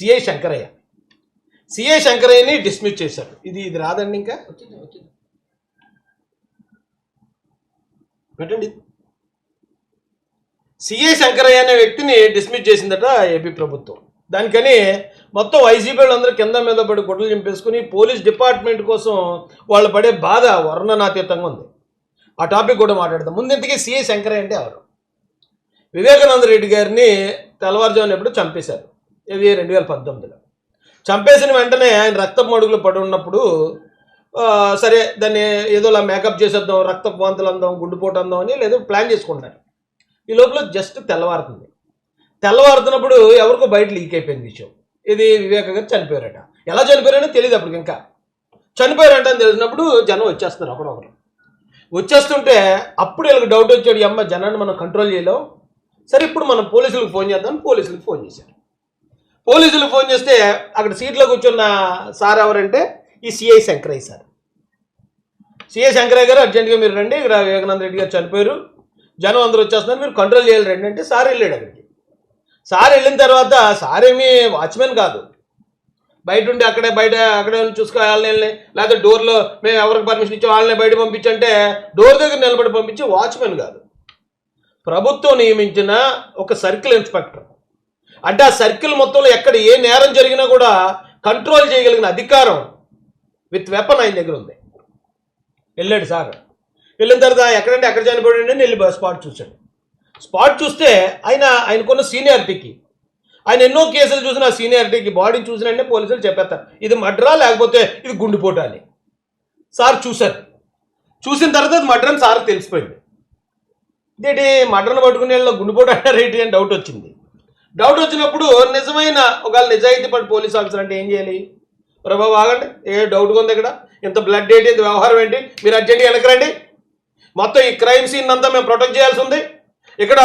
CI Shankaraiah. CI శంకరయ్యని dismiss చేశారు. ఇది ఇది రాదండి ఇంకా? పెట్టండి. సిఐ శంకరయ్య అనే వ్యక్తిని డిస్మిస్ చేసిందట ఏపీ ప్రభుత్వం. దానికని మొత్తం వైసీపీ వాళ్ళందరూ కింద మీద పడి గుడ్లు చింపేసుకుని పోలీస్ డిపార్ట్మెంట్ కోసం వాళ్ళు పడే బాధ వర్ణనాతీతంగా ఉంది. ఆ టాపిక్ కూడా మాట్లాడదాం. ముందు ఇంతకీ సిఐ శంకరయ్య అంటే ఎవరు? వివేకానంద రెడ్డి గారిని తెల్లవారుజామున ఎప్పుడు చంపేశారు? ఏవి రెండు వేల పంతొమ్మిదిలో. చంపేసిన వెంటనే ఆయన రక్తపు మడుగులు పడి ఉన్నప్పుడు సరే దాన్ని ఏదోలా మేకప్ చేసేద్దాం రక్తపు వాంతులు అందాం గుండుపోటు అందాం అని లేదో ప్లాన్ చేసుకుంటారు. ఈ లోపల జస్ట్ తెల్లవారుతుంది. తెల్లవారుతున్నప్పుడు ఎవరికో బయట లీక్ అయిపోయింది విషయం. ఇది వివేక గారు చనిపోయారట. ఎలా చనిపోయారని తెలియదు అప్పటికి ఇంకా. చనిపోయారంట అని తెలిసినప్పుడు జనం వచ్చేస్తున్నారు ఒకడొకరు. వచ్చేస్తుంటే అప్పుడు వీళ్ళకి డౌట్ వచ్చాడు అమ్మ జనాన్ని మనం కంట్రోల్ చేయలేం. సరే ఇప్పుడు మనం పోలీసులకు ఫోన్ చేద్దాం పోలీసులకు ఫోన్ చేశారు. పోలీసులు ఫోన్ చేస్తే అక్కడ సీట్లో కూర్చున్న సార్ ఎవరంటే ఈ CI Shankaraiah sir. CI Shankaraiah గారు అర్జెంట్గా మీరు రండి ఇక్కడ వివేకానంద రెడ్డి గారు చనిపోయారు. జనం అందరూ వచ్చేస్తున్నారు మీరు కంట్రోల్ చేయాలి రండి అంటే సార్ వెళ్ళాడు అక్కడికి. సార్ వెళ్ళిన తర్వాత సార్ ఏమీ వాచ్మెన్ కాదు. బయట ఉండి అక్కడే బయట అక్కడే ఉండి చూసుకో వాళ్ళని లేకపోతే డోర్లో మేము ఎవరికి పర్మిషన్ ఇచ్చాం వాళ్ళని బయట పంపించంటే డోర్ దగ్గర నిలబడి పంపించి వాచ్మెన్ కాదు. ప్రభుత్వం నియమించిన ఒక సర్కిల్ ఇన్స్పెక్టర్. అంటే ఆ సర్కిల్ మొత్తంలో ఎక్కడ ఏ నేరం జరిగినా కూడా కంట్రోల్ చేయగలిగిన అధికారం విత్ వెపన్ ఆయన దగ్గర ఉంది. వెళ్ళాడు సార్. వెళ్ళిన తర్వాత ఎక్కడంటే ఎక్కడ చనిపోయాడు అని వెళ్ళి స్పాట్ చూశాడు. స్పాట్ చూస్తే ఆయన ఆయనకున్న సీనియారిటీకి ఆయన ఎన్నో కేసులు చూసిన సీనియారిటీకి బాడీని చూసినంటే పోలీసులు చెప్పేస్తారు. ఇది మడ్రా లేకపోతే ఇది గుండెపోటు అని. సార్ చూశారు. చూసిన తర్వాత అది సార్ తెలిసిపోయింది. ఇదేంటి? మడ్రను పట్టుకునే వాళ్ళు గుండెపోటు అంటారు అని డౌట్ వచ్చింది. డౌట్ వచ్చినప్పుడు నిజమైన ఒకవేళ నిజాయితీ పడి పోలీస్ ఆఫీసర్ అంటే ఏం చేయాలి? ప్రభావ ఆగండి. ఏ డౌట్గా ఉంది ఇక్కడ? ఇంత బ్లడ్ ఏంటి ఇంత వ్యవహారం ఏంటి? మీరు అర్జెంట్ వెనకరండి మొత్తం ఈ క్రైమ్ సీన్ అంతా మేము ప్రొటెక్ట్ చేయాల్సి ఉంది. ఇక్కడ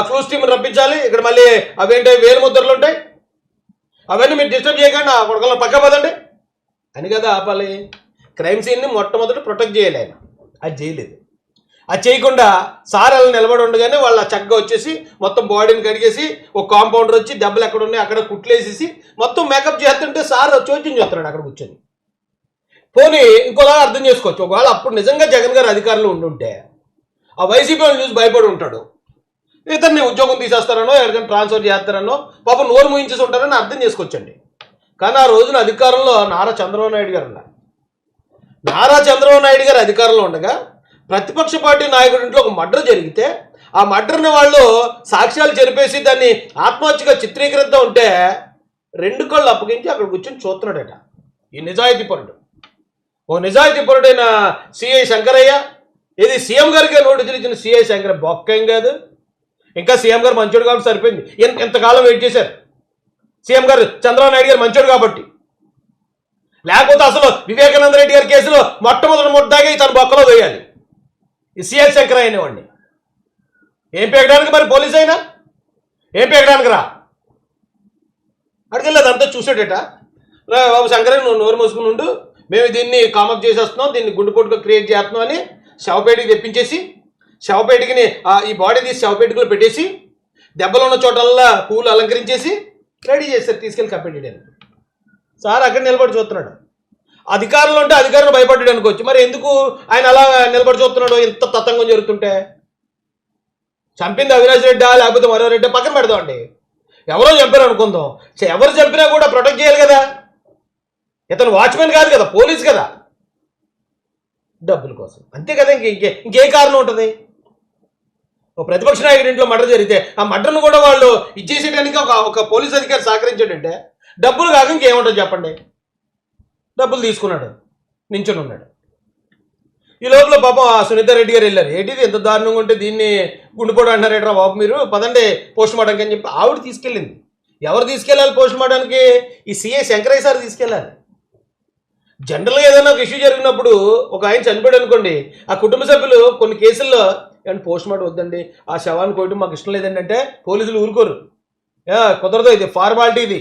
క్లూస్ టీమ్ రప్పించాలి. ఇక్కడ మళ్ళీ అవేంటి వేలు ముద్రలు ఉంటాయి. అవన్నీ మీరు డిస్టర్బ్ చేయకండి. ఆ కొడకల పక్క పదండి. అని కదా ఆపాలి. క్రైమ్ సీన్ని మొట్టమొదటి ప్రొటెక్ట్ చేయలేను అది చేయలేదు. అది చేయకుండా సార్ నిలబడి ఉండగానే వాళ్ళు చక్కగా వచ్చేసి మొత్తం బాడీని కడిగేసి ఒక కాంపౌండర్ వచ్చి దెబ్బలు ఎక్కడ ఉన్నాయి అక్కడ కుట్లేసేసి మొత్తం మేకప్ చేస్తుంటే సార్ చోద్యం చేస్తున్నాడు అక్కడ కూర్చొని. పోనీ ఇంకోలా అర్థం చేసుకోవచ్చు. ఒకవేళ అప్పుడు నిజంగా జగన్ గారు అధికారంలో ఉండుంటే ఆ వైసీపీ వాళ్ళు చూసి భయపడి ఉంటాడు. ఇతన్ని ఉద్యోగం తీసేస్తారనో ఎవరికైనా ట్రాన్స్ఫర్ చేస్తారనో పాపం నోరు ముయించేసి ఉంటారని అర్థం చేసుకోవచ్చండి. కానీ ఆ రోజున అధికారంలో నారా చంద్రబాబు నాయుడు గారు ఉన్నారు. నారా చంద్రబాబు నాయుడు గారు అధికారంలో ఉండగా ప్రతిపక్ష పార్టీ నాయకుడి ఇంట్లో ఒక మర్డర్ జరిగితే ఆ మర్డర్ని వాళ్ళు సాక్ష్యాలు చెరిపేసి దాన్ని ఆత్మహత్యగా చిత్రీకరిద్దాం ఉంటే రెండు కళ్ళు అప్పగించి అక్కడ కూర్చొని చూస్తున్నాడట. ఈ నిజాయితీ పరుడు. ఓ నిజాయితీ పరుడైన సిఐ శంకరయ్య ఇది సీఎం గారికి నోటీసులు ఇచ్చిన సిఐ శంకర బొక్కేం కాదు. ఇంకా సీఎం గారు మంచోడు కాబట్టి సరిపోయింది. ఎంతకాలం వెయిట్ చేశారు? సీఎం గారు చంద్రబాబు నాయుడు గారు మంచోడు కాబట్టి. లేకపోతే అసలు వివేకానంద రెడ్డి గారి కేసులో మొట్టమొదటి ముద్దాగా తన బొక్కలో వేయాలి. ఈ సిఎస్ చక్ర అయినవాడిని ఏం పెగడానికి మరి పోలీస్ అయినా? ఏం పెగడానికి రా? అడిగలేదు అంతా చూసాడట రా బాబు శంకరే నువ్వు నోరు మూసుకుని ఉండు. మేము దీన్ని కామప్ చేసేస్తున్నాం దీన్ని గుండెపోటుగా క్రియేట్ చేస్తున్నాం అని శవపేటికి తెప్పించేసి శవపేటికిని ఆ, ఈ బాడీ తీసి శవపేటికలో పెట్టేసి దెబ్బలు ఉన్న చోటల్లా పూలు అలంకరించేసి రెడీ చేస్తారు తీసుకెళ్ళి కప్పెట్టేయడానికి. సార్ అక్కడ నిలబడి చూస్తున్నాడు. అధికారంలో ఉంటే అధికారులు భయపడ్డాడు అనుకోవచ్చు. మరి ఎందుకు ఆయన అలా నిలబడి చూస్తున్నాడు? ఇంత తతంగం జరుగుతుంటే. చంపింది అవినాష్ రెడ్డా లేకపోతే మరో రెడ్డి పక్కన పెడదామండి. ఎవరో చంపారు అనుకుందాం. ఎవరు చంపినా కూడా ప్రొటెక్ట్ చేయాలి కదా. ఇతను వాచ్మెన్ కాదు కదా పోలీస్ కదా. డబ్బుల కోసం. అంతే కదా ఇంకే ఇంకే ఇంకే కారణం ఉంటుంది. ఒక ప్రతిపక్ష నాయకుడి ఇంట్లో మర్డర్ జరిగితే ఆ మర్డర్ను కూడా వాళ్ళు ఇచ్చేసేయడానికి ఒక ఒక పోలీస్ అధికారి సహకరించాడంటే డబ్బులు కాక ఇంకేముంటుంది చెప్పండి? డబ్బులు తీసుకున్నాడు నించుని ఉన్నాడు. ఈ లోపల పాపం ఆ సునీత రెడ్డి గారు వెళ్ళారు. ఏంటిది ఎంత దారుణంగా ఉంటే దీన్ని గుండెపోవడం అంటారేట్రా బాబు మీరు? పదండి పోస్ట్ మార్టంకి అని చెప్పి ఆవిడ తీసుకెళ్ళింది. ఎవరు తీసుకెళ్ళాలి పోస్ట్ మార్టానికి ఈ సీఏ శంకరయ్య సార్ తీసుకెళ్ళాలి. జనరల్గా ఏదైనా ఒక ఇష్యూ జరిగినప్పుడు ఒక ఆయన చనిపోయాడు అనుకోండి ఆ కుటుంబ సభ్యులు కొన్ని కేసుల్లో ఏమంటే పోస్ట్ మార్టం వద్దండి ఆ శవాన్ని కోయటం మాకు ఇష్టం లేదండి అంటే పోలీసులు ఊరుకోరు. కుదరదు ఇది ఫార్మాలిటీ ఇది.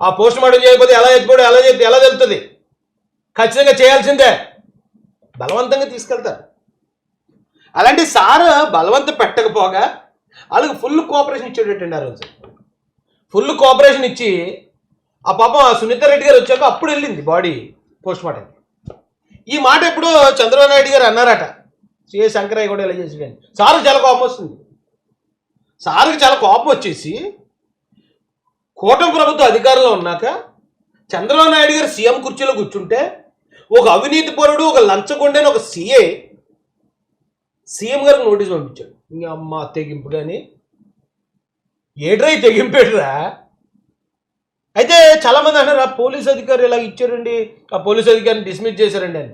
ఆ పోస్ట్ మార్టం చేయకపోతే ఎలా చచ్చిపోయాడు ఎలా చెప్తే ఎలా తెలుస్తుంది? ఖచ్చితంగా చేయాల్సిందే. బలవంతంగా తీసుకెళ్తారు. అలాంటి సార్ బలవంతం పెట్టకపోగా వాళ్ళకి ఫుల్ కోఆపరేషన్ ఇచ్చేటట్టండి ఆ రోజు. ఫుల్ కోఆపరేషన్ ఇచ్చి ఆ పాపం ఆ సునీత రెడ్డి గారు వచ్చాక అప్పుడు వెళ్ళింది బాడీ పోస్ట్ మార్టం. ఈ మాట ఎప్పుడు చంద్రబాబు నాయుడు గారు అన్నారట. సిఏ శంకరయ్య కూడా ఇలా చేసాడని సార్కి చాలా కోపం వస్తుంది. సార్కి చాలా కోపం వచ్చేసి కూటమి ప్రభుత్వం అధికారంలో ఉన్నాక చంద్రబాబు నాయుడు గారు సీఎం కుర్చీలో కూర్చుంటే ఒక అవినీతి పరుడు ఒక లంచగొండని ఒక సీఏ సీఎం గారికి నోటీస్ పంపించాడు. ఇంక అమ్మ తెగింపు కానీ ఏడ్రై తెగింపేడ్రా? అయితే చాలామంది అంటారు ఆ పోలీస్ అధికారి ఇలా ఇచ్చారండి ఆ పోలీస్ అధికారిని డిస్మిస్ చేశారండి అని.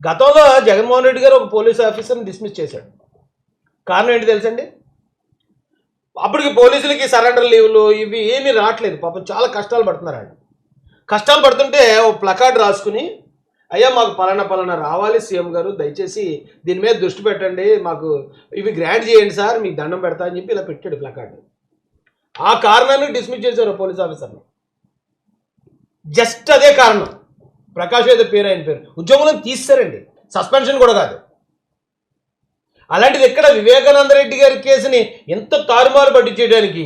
గతంలో జగన్మోహన్ రెడ్డి గారు ఒక పోలీస్ ఆఫీసర్ని డిస్మిస్ చేశాడు. కారణం ఏంటి తెలుసండి? అప్పటికి పోలీసులకి సరెండర్ లీవ్లు ఇవి ఏమీ రావట్లేదు. పాపం చాలా కష్టాలు పడుతున్నారు ఆయన. కష్టాలు పడుతుంటే ఓ ప్లకార్డ్ రాసుకుని అయ్యా మాకు పలానా పలానా రావాలి సీఎం గారు దయచేసి దీని మీద దృష్టి పెట్టండి మాకు ఇవి గ్రాంట్ చేయండి సార్ మీకు దండం పెడతా అని చెప్పి ఇలా పెట్టాడు ప్లకార్డు. ఆ కారణాన్ని డిస్మిస్ చేశారు పోలీస్ ఆఫీసర్ని జస్ట్ అదే కారణం. ప్రకాష్ ఏదో పేరు ఆయన పేరు. ఉద్యోగంలో తీస్తారండి సస్పెన్షన్ కూడా కాదు. అలాంటిది ఎక్కడ వివేకానంద రెడ్డి గారి కేసుని ఇంత తారుమారు పట్టించేయడానికి?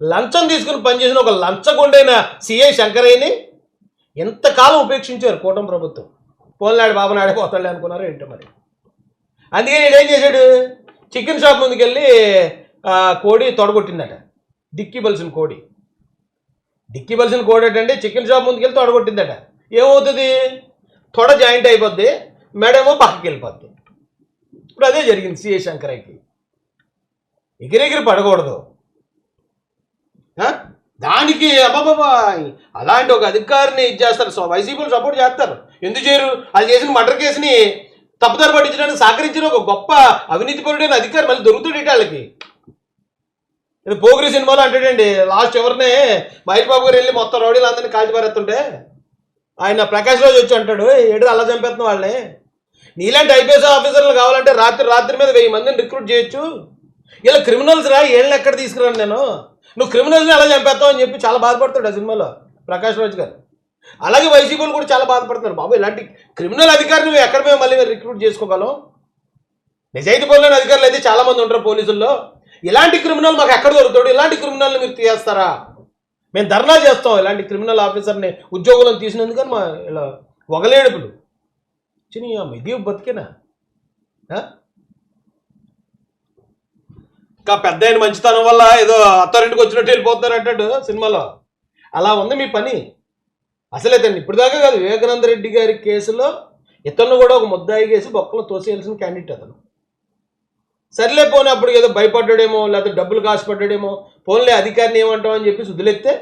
లంచం తీసుకుని పనిచేసిన ఒక లంచగొండైన సిఐ శంకరయ్యని ఎంతకాలం ఉపేక్షించారు కూటమి ప్రభుత్వం. పోలనాడు బాబునాడే పోతాడు అనుకున్నారు ఏంటో మరి. అందుకే నేను ఏం చేశాడు? చికెన్ షాప్ ముందుకెళ్ళి కోడి తొడగొట్టిందట. డిక్కి బలిసిన కోడి. డిక్కి బలిసిన కోడి ఏంటంటే చికెన్ షాప్ ముందుకెళ్ళి తొడగొట్టిందట. ఏమవుతుంది? తొడ జాయింట్ అయిపోద్ది మెడేమో పక్కకి వెళ్ళిపోద్ది ఇప్పుడు అదే జరిగింది సిఏ శంకరయ్యకి. ఎగిరెగిరి పడకూడదు. దానికి అబ్బాబాబా అలాంటి ఒక అధికారిని ఇది చేస్తారు. సో వైసీపీలు సపోర్ట్ చేస్తారు. ఎందుకు చేయరు? అది చేసిన మర్డర్ కేసుని తప్పుదారు పట్టించడానికి సహకరించిన ఒక గొప్ప అవినీతిపరుడైన అధికారి మళ్ళీ దొరుకుతాడు వాళ్ళకి. ఇది పోగిరి సినిమాలో అంటాడండి లాస్ట్ ఎవరినే? మహేష్ బాబు గారు వెళ్ళి మొత్తం రౌడీలు అందరినీ కాల్చిపారేస్తుంటే ఆయన ప్రకాష్ రాజు వచ్చి అంటాడు ఏడు అలా చంపేస్తున్న వాళ్ళని. నీలాంటి ఐపీఎస్ ఆఫీసర్లు కావాలంటే రాత్రి రాత్రి మీద వెయ్యి మందిని రిక్రూట్ చేయొచ్చు. ఇలా క్రిమినల్స్ రా ఏళ్ళు ఎక్కడ తీసుకురాను నేను? నువ్వు క్రిమినల్స్ని ఎలా చంపేస్తావు అని చెప్పి చాలా బాధపడతాడు ఆ సినిమాలో ప్రకాష్ రాజ్ గారు. అలాగే వైసీపీలు కూడా చాలా బాధపడుతున్నారు. బాబు ఇలాంటి క్రిమినల్ అధికారిని మేము ఎక్కడ మేము మళ్ళీ రిక్రూట్ చేసుకోగలం నిజాయితీ పనులైన అధికారులు అయితే చాలా మంది ఉంటారు పోలీసుల్లో. ఇలాంటి క్రిమినల్ మాకు ఎక్కడ దొరుకుతాడు? ఇలాంటి క్రిమినల్ని మీరు తీసేస్తారా? మేము ధర్నా చేస్తాం ఇలాంటి క్రిమినల్ ఆఫీసర్ని ఉద్యోగులను తీసినందుకని మా ఇలా ఒగలేడుపులు చిని ఇది బతికేనా ఇంకా పెద్ద ఆయన మంచితనం వల్ల ఏదో అత్తారింటికి వచ్చినట్టు వెళ్ళిపోతున్నారు అంటాడు సినిమాలో అలా ఉంది మీ పని అసలే తను ఇప్పుడు దాకా కాదు వివేకానంద రెడ్డి గారి కేసులో ఇతను కూడా ఒక ముద్దాయి కేసి బొక్కలో తోసేయాల్సిన క్యాండిడేట్ అతను సర్లే పోనీ అప్పుడు ఏదో భయపడ్డాడేమో లేకపోతే డబ్బులు కాసుపడ్డాడేమో పోన్లే అధికారిని ఏమంటావు అని చెప్పి సుదిలెత్తే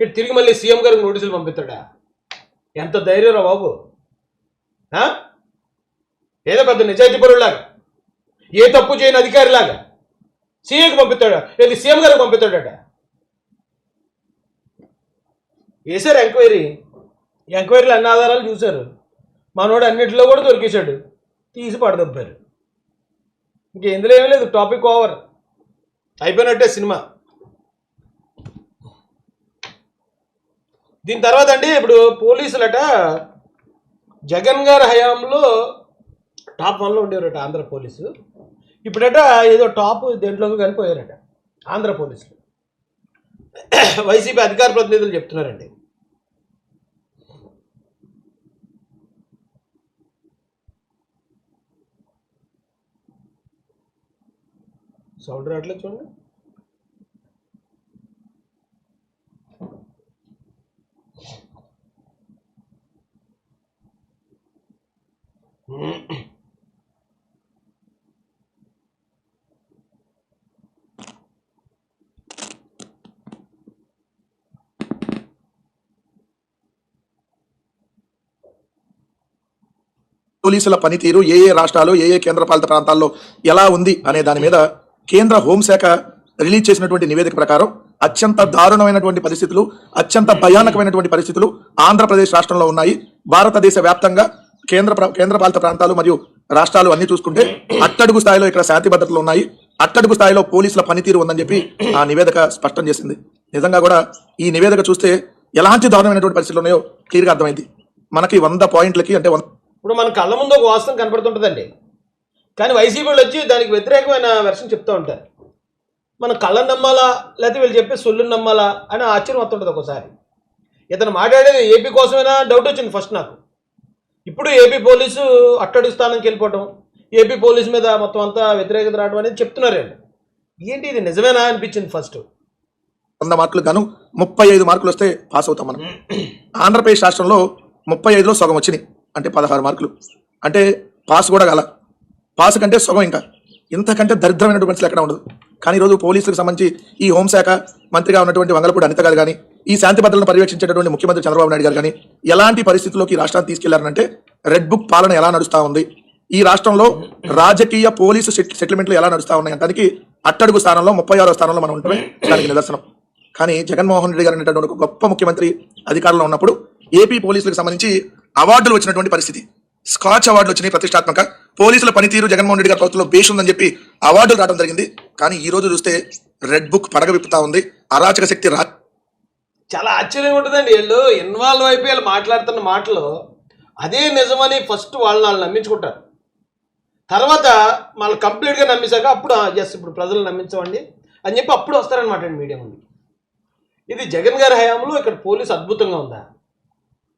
ఇటు తిరిగి మళ్ళీ సీఎం గారికి నోటీసులు పంపిస్తాడా ఎంత ధైర్యం రా బాబు ఏదో పెద్ద నిజాయితీ పరులాగా ఏ తప్పు చేయని అధికారిలాగా సీఏకి పంపిస్తాడా? లేదు సీఎం గారికి పంపిస్తాడట? వేశారు ఎంక్వైరీ. ఎంక్వైరీలు అన్ని ఆధారాలు చూశారు. మనోడు అన్నింటిలో కూడా దొరికేశాడు. తీసి పడదబ్బారు ఇంక ఇందులో ఏమీ లేదు. Topic over. అయిపోయినట్టే సినిమా. దీని తర్వాత అండి ఇప్పుడు పోలీసులట జగన్ గారి హయాంలో టాప్ వన్లో ఉండేవారట ఆంధ్ర పోలీసు. ఇప్పుడట ఏదో టాప్ దేంట్లోకి కలిపోయారట ఆంధ్ర పోలీసులు. వైసీపీ అధికార ప్రతినిధులు చెప్తున్నారండి. సౌండ్ రావట్లేదు చూడండి. పోలీసుల పనితీరు ఏ ఏ రాష్ట్రాలు ఏ ఏ కేంద్రపాలిత ప్రాంతాల్లో ఎలా ఉంది అనే దాని మీద కేంద్ర హోంశాఖ రిలీజ్ చేసినటువంటి నివేదిక ప్రకారం అత్యంత దారుణమైనటువంటి పరిస్థితులు అత్యంత భయానకమైనటువంటి పరిస్థితులు ఆంధ్రప్రదేశ్ రాష్ట్రంలో ఉన్నాయి. భారతదేశ వ్యాప్తంగా కేంద్ర ప్ర- కేంద్రపాలిత ప్రాంతాలు మరియు రాష్ట్రాలు అన్ని చూసుకుంటే అట్టడుగు స్థాయిలో ఇక్కడ శాంతి భద్రతలు ఉన్నాయి. అట్టడుగు స్థాయిలో పోలీసుల పనితీరు ఉందని చెప్పి ఆ నివేదిక స్పష్టం చేసింది. నిజంగా కూడా ఈ నివేదిక చూస్తే ఎలాంటి దారుణమైనటువంటి పరిస్థితులు ఉన్నాయో క్లియర్గా అర్థమైంది. మనకి వంద పాయింట్లకి అంటే ఇప్పుడు మన కళ్ళ ముందు ఒక వాస్తవం కనపడుతుంటుందండి. కానీ వైసీపీ వాళ్ళు వచ్చి దానికి వ్యతిరేకమైన వెర్షన్ చెప్తూ ఉంటారు. మన కళ్ళని నమ్మాలా? లేకపోతే వీళ్ళు చెప్పి సొల్లుని నమ్మాలా? అని ఆశ్చర్యం వస్తుంటుంది ఒకసారి. ఇతను మాట్లాడేది ఏపీ కోసమేనా? డౌట్ వచ్చింది ఫస్ట్ నాకు. ఇప్పుడు ఏపీ పోలీసు అట్టడుగు స్థానానికి వెళ్ళిపోవటం ఏపీ పోలీసు మీద మొత్తం అంతా వ్యతిరేకత రావడం అనేది చెప్తున్నారండి ఏంటి? ఇది నిజమేనా అనిపించింది ఫస్ట్ వంద మార్కులు గాను ముప్పై ఐదు మార్కులు వస్తే పాస్ అవుతాం మనం. ఆంధ్రప్రదేశ్ రాష్ట్రంలో ముప్పై ఐదులో సగం వచ్చినాయి అంటే పదహారు మార్కులు. అంటే పాస్ కూడా గల పాస్ కంటే సగం ఇంకా. ఇంతకంటే దరిద్రమైనటువంటి ఎక్కడ ఉండదు. కానీ ఈరోజు పోలీసులకు సంబంధించి ఈ హోంశాఖ మంత్రిగా ఉన్నటువంటి వంగలపూడి అనిత గారు కానీ ఈ శాంతి భద్రతను పర్యవేక్షించేటటువంటి ముఖ్యమంత్రి చంద్రబాబు నాయుడు గారు కానీ ఎలాంటి పరిస్థితుల్లోకి రాష్ట్రాన్ని తీసుకెళ్ళారంటే రెడ్ బుక్ పాలన ఎలా నడుస్తా ఉంది? ఈ రాష్ట్రంలో రాజకీయ పోలీసు సెటిల్మెంట్లు ఎలా నడుస్తా ఉన్నాయి అంటానికి అట్టడుగు స్థానంలో ముప్పై ఆరో స్థానంలో మనం ఉంటమే దానికి నిదర్శనం. కానీ జగన్మోహన్ రెడ్డి గారు అనేటటువంటి ఒక గొప్ప ముఖ్యమంత్రి అధికారంలో ఉన్నప్పుడు ఏపీ పోలీసులకు సంబంధించి అవార్డులు వచ్చినటువంటి పరిస్థితి. స్కాచ్ అవార్డులు వచ్చినాయి ప్రతిష్టాత్మక. పోలీసుల పనితీరు జగన్మోహన్ రెడ్డి గారి ప్రభుత్వంలో బేష్ ఉందని చెప్పి అవార్డులు రావడం జరిగింది. కానీ ఈ రోజు చూస్తే రెడ్ బుక్ పడగ విప్పుతా ఉంది. అరాచక శక్తి రా చాలా ఆశ్చర్యంగా ఉంటుందండి. వీళ్ళు ఇన్వాల్వ్ అయిపోయి వీళ్ళు మాట్లాడుతున్న మాటలు అదే నిజమని ఫస్ట్ వాళ్ళని వాళ్ళు నమ్మించుకుంటారు. తర్వాత వాళ్ళు కంప్లీట్గా నమ్మేశాక అప్పుడు ఎస్ ఇప్పుడు ప్రజలు నమ్మించమండి అని చెప్పి అప్పుడు వస్తారనమాట అండి మీడియా ముందు. ఇది జగన్ గారి హయాంలో ఇక్కడ పోలీస్ అద్భుతంగా ఉందా?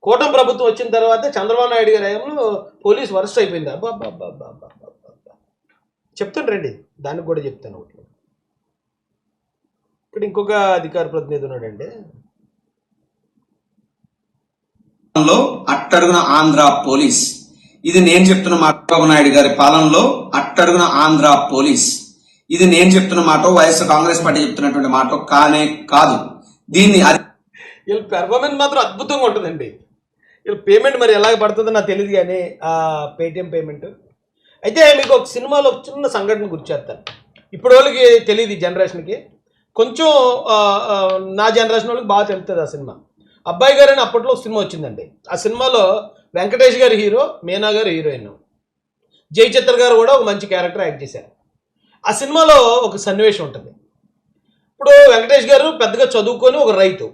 కూటమి ప్రభుత్వం వచ్చిన తర్వాత చంద్రబాబు నాయుడు గారి హయాంలో పోలీస్ వరస్ట్ అయిపోయింది? అబ్బా అబ్బా అబ్బా అబ్బా అబ్బా. చెప్తాను రండి. దానికి కూడా చెప్తాను ఒకటి. ఇక్కడ ఇంకొక అధికార ప్రతినిధి ఉన్నాడండి. పాలనలో అట్టడుగున ఆంధ్ర పోలీస్. ఇది నేను చెప్తున్న మాట చంద్రబాబు నాయుడు గారి పాలనలో అట్టడుగున ఆంధ్ర పోలీస్. ఇది నేను చెప్తున్న మాట వైఎస్ఆర్ కాంగ్రెస్ పార్టీ చెప్తున్నటువంటి మాట కానే కాదు. దీన్ని వీళ్ళ పెర్ఫార్మెన్స్ మాత్రం అద్భుతంగా ఉంటుందండి. వీళ్ళ పేమెంట్ మరి ఎలాగ పడుతుందో నాకు తెలియదు కానీ ఆ పేటిఎం పేమెంట్ అయితే మీకు ఒక సినిమాలో చిన్న సంఘటన గుర్చేస్తాను ఇప్పుడు వాళ్ళకి తెలియదు ఈ జనరేషన్కి కొంచెం నా జనరేషన్ వాళ్ళకి బాగా తెలుస్తుంది ఆ సినిమా. అబ్బాయి గారు అని అప్పట్లో సినిమా వచ్చిందండి. ఆ సినిమాలో వెంకటేష్ గారు హీరో మీనా గారు హీరోయిన్. జై చిత్ర గారు కూడా ఒక మంచి క్యారెక్టర్ యాక్ట్ చేశారు. ఆ సినిమాలో ఒక సన్నివేశం ఉంటుంది. ఇప్పుడు వెంకటేష్ గారు పెద్దగా చదువుకొని ఒక రైతు.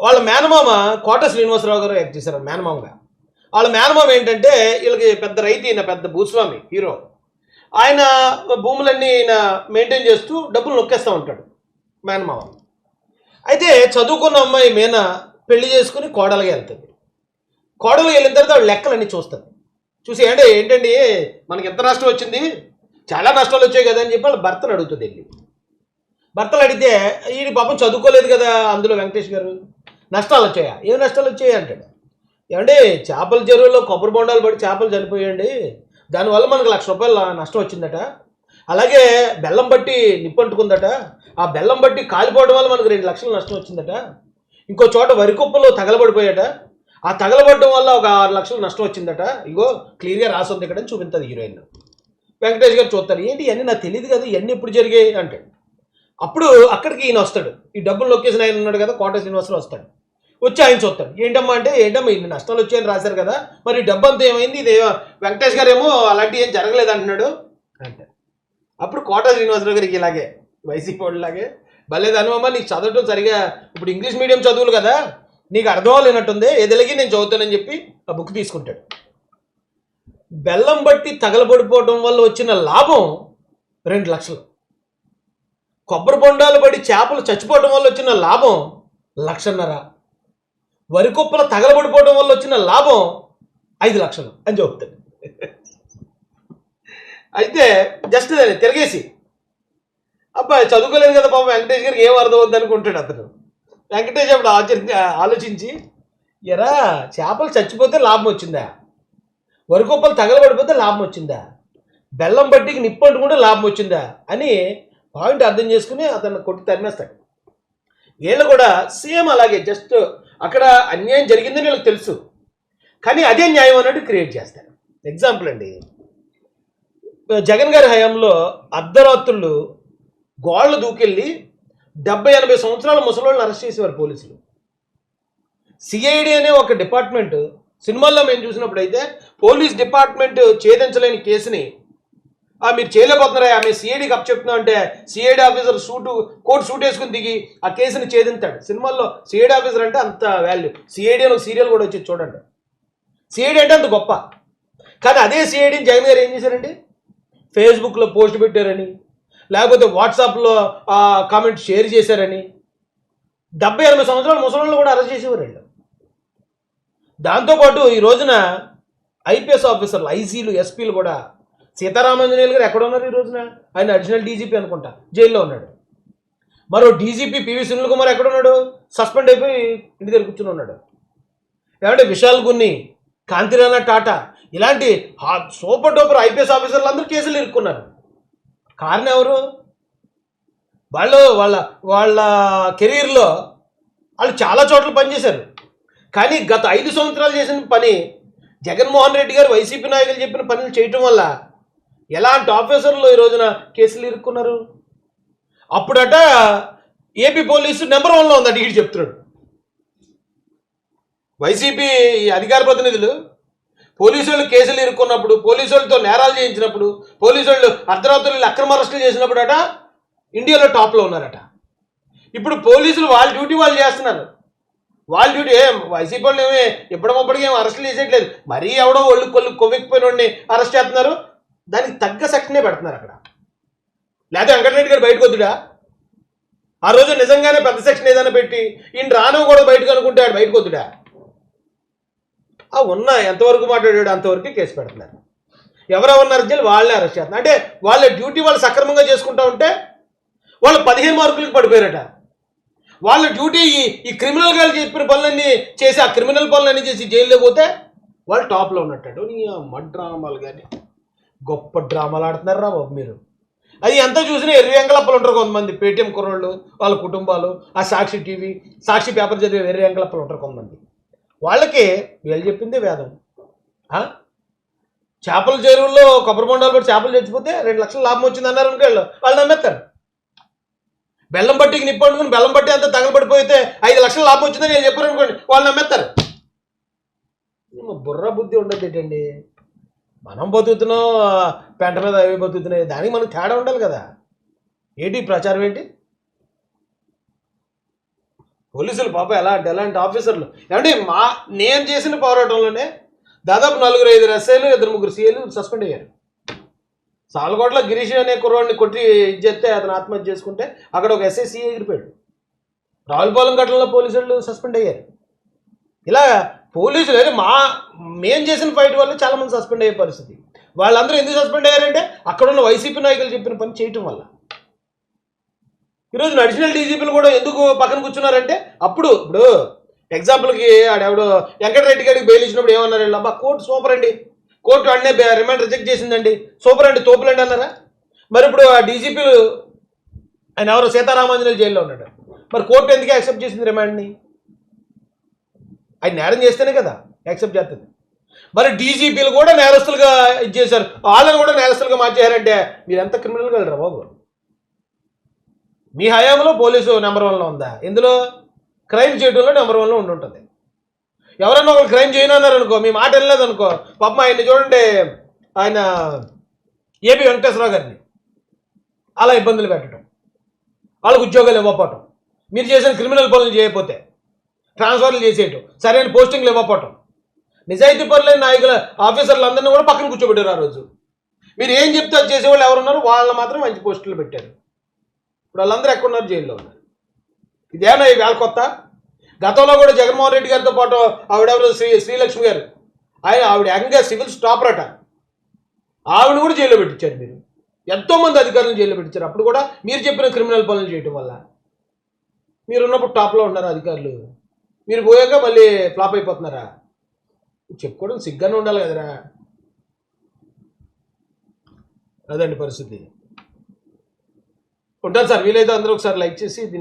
వాళ్ళ మేనమామ కోట శ్రీనివాసరావు గారు యాక్ట్ చేశారు మేనమామగా. వాళ్ళ మేనమామ ఏంటంటే వీళ్ళకి పెద్ద రైతు ఈయన పెద్ద భూస్వామి హీరో. ఆయన భూములన్నీ ఈయన మెయింటైన్ చేస్తూ డబ్బులు నొక్కేస్తూ ఉంటాడు మేనమామ అయితే చదువుకున్న అమ్మాయి మీన పెళ్ళి చేసుకుని కోడలుగా వెళ్తుంది. కోడలుగా వెళ్ళిన తర్వాత వాళ్ళు లెక్కలన్నీ చూస్తారు చూసి ఏంటి ఏంటండి మనకి ఎంత నష్టం వచ్చింది? చాలా నష్టాలు వచ్చాయి కదా అని చెప్పి వాళ్ళ భర్తను అడుగుతుంది వెళ్ళి. భర్తలు అడిగితే ఈయన పాపం చదువుకోలేదు కదా అందులో వెంకటేష్ గారు? నష్టాలు వచ్చాయా? ఏం నష్టాలు వచ్చాయి అంటాడు. ఏమండి చేపల చెరువులో కొబ్బరి బొండాలు పడి చేపలు చనిపోయాయండి. దానివల్ల మనకు లక్ష రూపాయలు నష్టం వచ్చిందట. అలాగే బెల్లం బట్టి నిప్పంటుకుందట ఆ బెల్లం బట్టి కాలిపోవడం వల్ల మనకు రెండు లక్షలు నష్టం వచ్చిందట. ఇంకో చోట వరి కుప్పలు తగలబడిపోయాట. ఆ తగలబడడం వల్ల ఒక ఆరు లక్షలు నష్టం వచ్చిందట. ఇగో క్లియర్గా రాసి ఉంది ఇక్కడ చూపించదు హీరోయిన్ వెంకటేష్ గారు చూస్తారు ఏంటి ఇవన్నీ నాకు తెలియదు కదా ఇవన్నీ ఎప్పుడు జరిగాయి? అంటే అప్పుడు అక్కడికి ఈయన వస్తాడు. ఈ డబ్బులు లొకేషన్ ఆయన ఉన్నాడు కదా కోట శ్రీనివాసరావు వస్తాడు. వచ్చి ఆయన చూస్తాడు ఏంటమ్మా అంటే ఏంటమ్మా ఇన్ని నష్టాలు వచ్చాయని రాశారు కదా మరి ఈ డబ్బు అంతా ఏమైంది? ఇది వెంకటేష్ గారు ఏమో అలాంటివి ఏం జరగలేదు అంటున్నాడు. అంటే అప్పుడు కోట శ్రీనివాసరావు గారికి ఇలాగే వైసీపీ వాళ్ళలాగే. భలేదు అనుమమ్మ నీకు చదవటం సరిగా ఇప్పుడు ఇంగ్లీష్ మీడియం చదువులు కదా నీకు అర్థం అవ్వలేనట్టుంది ఎదిలిగి నేను చదువుతానని చెప్పి ఆ బుక్ తీసుకుంటాడు. బెల్లం బట్టి తగలబడిపోవడం వల్ల వచ్చిన లాభం రెండు లక్షలు. కొబ్బరి బొండాలు పడి చేపలు చచ్చిపోవడం వల్ల వచ్చిన లాభం లక్షన్నర. వరి కుప్పలు తగలబడిపోవడం వల్ల వచ్చిన లాభం ఐదు లక్షలు అని చెబుతాడు అయితే జస్ట్ దాన్ని తిరగేసి. అబ్బాయి చదువుకోలేదు కదా పాపం వెంకటేష్ గారికి ఏం అర్థం అనుకుంటాడు అతను. వెంకటేష్ అప్పుడు ఆచరి ఆలోచించి ఎరా చేపలు చచ్చిపోతే లాభం వచ్చిందా? వరకొప్పలు తగలబడిపోతే లాభం వచ్చిందా? బెల్లం బట్టికి నిప్పు అంటుకుంటే లాభం వచ్చిందా? అని పాయింట్ అర్థం చేసుకుని అతను కొట్టి తరిమేస్తాడు. వీళ్ళు కూడా సేమ్ అలాగే జస్ట్ అక్కడ అన్యాయం జరిగిందని వీళ్ళకి తెలుసు. కానీ అదే న్యాయం అన్నట్టు క్రియేట్ చేస్తారు. ఎగ్జాంపుల్ అండి. జగన్ గారి హయాంలో అర్ధరాత్రులు గోళ్ళు దూకెళ్ళి డెబ్బై ఎనభై సంవత్సరాల ముసలోళ్ళని అరెస్ట్ చేసేవారు పోలీసులు. సిఐడి అనే ఒక డిపార్ట్మెంట్ సినిమాల్లో మేము చూసినప్పుడు అయితే పోలీస్ డిపార్ట్మెంట్ ఛేదించలేని కేసుని ఆ మీరు చేయలేకపోతున్నారా? ఆమె సిఐడికి అప్ చెప్తున్నా అంటే CID officer suit coat suit వేసుకుని దిగి ఆ కేసుని ఛేదింతాడు సినిమాల్లో సిఐడి ఆఫీసర్ అంటే అంత వాల్యూ సిఐడి అని ఒక సీరియల్ కూడా వచ్చి చూడండి. సిఐడి అంటే అంత గొప్ప. కానీ అదే సిఐడిని జగన్ గారు ఏం చేశారండి? ఫేస్బుక్లో పోస్ట్ పెట్టారని లేకపోతే వాట్సాప్లో కామెంట్ షేర్ చేశారని. డెబ్బై ఎనభై సంవత్సరాలు ముసలిళ్ళు కూడా అరెస్ట్ చేసేవారు వీళ్ళు. దాంతోపాటు ఈ రోజున ఐపీఎస్ ఆఫీసర్లు ఐసీలు ఎస్పీలు కూడా సీతారామాంజనేయులు గారు ఎక్కడ ఉన్నారు ఈ రోజున? ఆయన అడిషనల్ డీజీపీ అనుకుంటా జైల్లో ఉన్నాడు. మరో డీజీపీ పివి సునీల్ కుమార్ ఎక్కడ ఉన్నాడు? సస్పెండ్ అయిపోయి ఇంటి దగ్గర కూర్చుని ఉన్నాడు. ఏమంటే విశాల్ గున్ని కాంతిరాణ టాటా ఇలాంటి సూపర్ డూపర్ ఐపీఎస్ ఆఫీసర్లు అందరూ కేసులు ఇరుక్కున్నారు. కారణం ఎవరు వాళ్ళు వాళ్ళ వాళ్ళ కెరీర్లో వాళ్ళు చాలా చోట్ల పనిచేశారు. కానీ గత ఐదు సంవత్సరాలు చేసిన పని జగన్మోహన్ రెడ్డి గారు వైసీపీ నాయకులు చెప్పిన పనులు చేయటం వల్ల ఎలాంటి ఆఫీసర్లు ఈ రోజున కేసులు ఇరుక్కున్నారు? అప్పుడట ఏపీ పోలీసు నెంబర్ వన్లో ఉందట ఇటు చెప్తున్నాడు. వైసీపీ అధికార ప్రతినిధులు పోలీసులు కేసులు ఇరుక్కున్నప్పుడు పోలీసులతో నేరాలు చేయించినప్పుడు పోలీసు వాళ్ళు అర్ధరాత్రులు అక్రమ అరెస్టులు చేసినప్పుడు అట ఇండియాలో టాప్లో ఉన్నారట. ఇప్పుడు పోలీసులు వాళ్ళ డ్యూటీ వాళ్ళు చేస్తున్నారు. వాళ్ళ డ్యూటీ ఏం? వైసీపీ వాళ్ళు ఏమే ఇప్పటికప్పటికి ఏం అరెస్టులు చేసేయట్లేదు. మరీ ఎవడో ఒళ్ళు కొల్లు కొవ్వెక్కిపోయిన అరెస్ట్ చేస్తున్నారు. దానికి తగ్గ సెక్షనే పెడుతున్నారు అక్కడ. లేకపోతే వెంకటరెడ్డి గారు బయటకు వద్దుడా? ఆ రోజు నిజంగానే పెద్ద సెక్షన్ ఏదైనా పెట్టి ఈయన రాను కూడా బయటకు అనుకుంటే ఆడు బయటకు వద్దుడా? ఆ ఉన్న ఎంతవరకు మాట్లాడాడు అంతవరకు కేసు పెడుతున్నారు. ఎవరెవరిని అరెస్ట్ చేయాలి వాళ్ళే అరెస్ట్ చేస్తున్నారు. అంటే వాళ్ళ డ్యూటీ వాళ్ళు సక్రమంగా చేసుకుంటా ఉంటే వాళ్ళు పదిహేను మార్కులకు పడిపోయారట. వాళ్ళ డ్యూటీ ఈ ఈ క్రిమినల్ గారు చెప్పిన పనులన్నీ చేసి ఆ క్రిమినల్ పనులన్నీ చేసి జైల్లో పోతే వాళ్ళు టాప్లో ఉన్నట్టు నీ డ్రామాలు కానీ గొప్ప డ్రామాలు ఆడుతున్నారా బాబు మీరు? అది ఎంత చూసినా ఎర్రి ఎంగలప్పలు ఉంటారు కొంతమంది. పేటీఎం కుర్రోళ్ళు వాళ్ళ కుటుంబాలు ఆ సాక్షి టీవీ సాక్షి పేపర్ చదివే ఎర్రి ఎంగలప్పలు ఉంటారు కొంతమంది. వాళ్ళకి వీళ్ళు చెప్పిందే వేదం. చేపల చెరువుల్లో కొబ్బరి బొండాలు పెట్టి చేపలు చచ్చిపోతే రెండు లక్షల లాభం వచ్చింది అన్నారు అనుకో వాళ్ళు. నమ్మేస్తారు. బెల్లం పట్టికి నిప్పు అనుకుని బెల్లం పట్టి అంతా తగలబడిపోతే ఐదు లక్షల లాభం వచ్చిందని నేను చెప్పారు అనుకోండి వాళ్ళు నమ్మేస్తారు. బుర్ర బుద్ధి ఉండదు ఏంటండి? మనం బతుకుతున్నాం పెంట మీద అవి బతుకుతున్నాయి దానికి మనకు తేడా ఉండాలి కదా. ఏంటి ప్రచారం ఏంటి? పోలీసులు పాప ఎలా అంటే ఎలాంటి ఆఫీసర్లు? ఏమంటే మా నేను చేసిన పోరాటంలోనే దాదాపు నలుగురు ఐదు ఎస్ఐలు ఇద్దరు ముగ్గురు సీఏలు సస్పెండ్ అయ్యారు. సాలకోట్ల గిరీష్ అనే కుర్రాడిని కొట్టి ఇది చేస్తే అతను ఆత్మహత్య చేసుకుంటే అక్కడ ఒక ఎస్ఐ సీఏ ఎగిరిపోయాడు. రావులపాలెం ఘటనలో పోలీసులు సస్పెండ్ అయ్యారు. ఇలా పోలీసులు అయితే మా మేం చేసిన ఫైట్ వల్ల చాలామంది సస్పెండ్ అయ్యే పరిస్థితి. వాళ్ళందరూ ఎందుకు సస్పెండ్ అయ్యారంటే అక్కడ ఉన్న వైసీపీ నాయకులు చెప్పిన పని చేయటం వల్ల. ఈరోజు అడిషనల్ డీజీపీలు కూడా ఎందుకు పక్కన కూర్చున్నారంటే అప్పుడు ఇప్పుడు ఎగ్జాంపుల్కి ఆడెవడు వెంకటరెడ్డి గారికి బెయిల్ ఇచ్చినప్పుడు ఏమన్నారు అబ్బా కోర్టు సూపర్ అండి. కోర్టు అన్నే రిమాండ్ రిజెక్ట్ చేసిందండి. సూపర్ అండి తోపులండి అన్నారా? మరి ఇప్పుడు ఆ డీజీపీలు ఆయన ఎవరో సీతారామాంజనేయులు జైల్లో ఉన్నాడు. మరి కోర్టు ఎందుకు యాక్సెప్ట్ చేసింది రిమాండ్ని? ఆయన నేరం చేస్తేనే కదా యాక్సెప్ట్ చేస్తుంది. మరి డీజీపీలు కూడా నేరస్తులుగా ఇది చేశారు. వాళ్ళని కూడా నేరస్తులుగా మార్చేశారంటే మీరు ఎంత క్రిమినల్ వెళ్ళరా బాబు? మీ హయాంలో పోలీసు నెంబర్ వన్లో ఉందా? ఇందులో క్రైమ్ చేయడంలో నెంబర్ వన్లో ఉండుంటుంది. ఎవరైనా ఒకరు క్రైమ్ చేయనన్నారనుకో మీ మాట వెళ్ళలేదు అనుకో ఆయన్ని చూడండి ఆయన ఏపీ వెంకటేశ్వరరావు గారిని. అలా ఇబ్బందులు పెట్టడం. వాళ్ళకు ఉద్యోగాలు ఇవ్వకపోవటం. మీరు చేసిన క్రిమినల్ పనులు చేయకపోతే ట్రాన్స్ఫర్లు చేసేయటం సరైన పోస్టింగ్లు ఇవ్వకపోవటం. నిజాయితీ పరులైన నాయకుల ఆఫీసర్లందరినీ కూడా పక్కన కూర్చోబెట్టారు ఆ రోజు. మీరు ఏం చెప్తే చేసేవాళ్ళు ఎవరున్నారు? వాళ్ళని మాత్రం మంచి పోస్టులు పెట్టారు. ఇప్పుడు వాళ్ళందరూ ఎక్కడున్నారు జైల్లో ఉన్నారు. ఇదేనా ఈ వేళ కొత్త? గతంలో కూడా జగన్మోహన్ రెడ్డి గారితో పాటు ఆవిడెవరు? శ్రీ శ్రీలక్ష్మి గారు. ఆయన ఆవిడ ఏకంగా సివిల్ స్టాపర్ అట. ఆవిడ కూడా జైల్లో పెట్టించారు మీరు. ఎంతోమంది అధికారులను జైల్లో పెట్టించారు. అప్పుడు కూడా మీరు చెప్పిన క్రిమినల్ పనులు చేయటం వల్ల. మీరు ఉన్నప్పుడు టాప్లో ఉన్నారు అధికారులు. మీరు పోయాక మళ్ళీ ఫ్లాప్ అయిపోతున్నారా? చెప్పుకోవడం సిగ్గానే ఉండాలి కదరా. అదండి పరిస్థితి. ఉంటాను సార్. వీలైతే అందరూ ఒకసారి లైక్ చేసి దీన్ని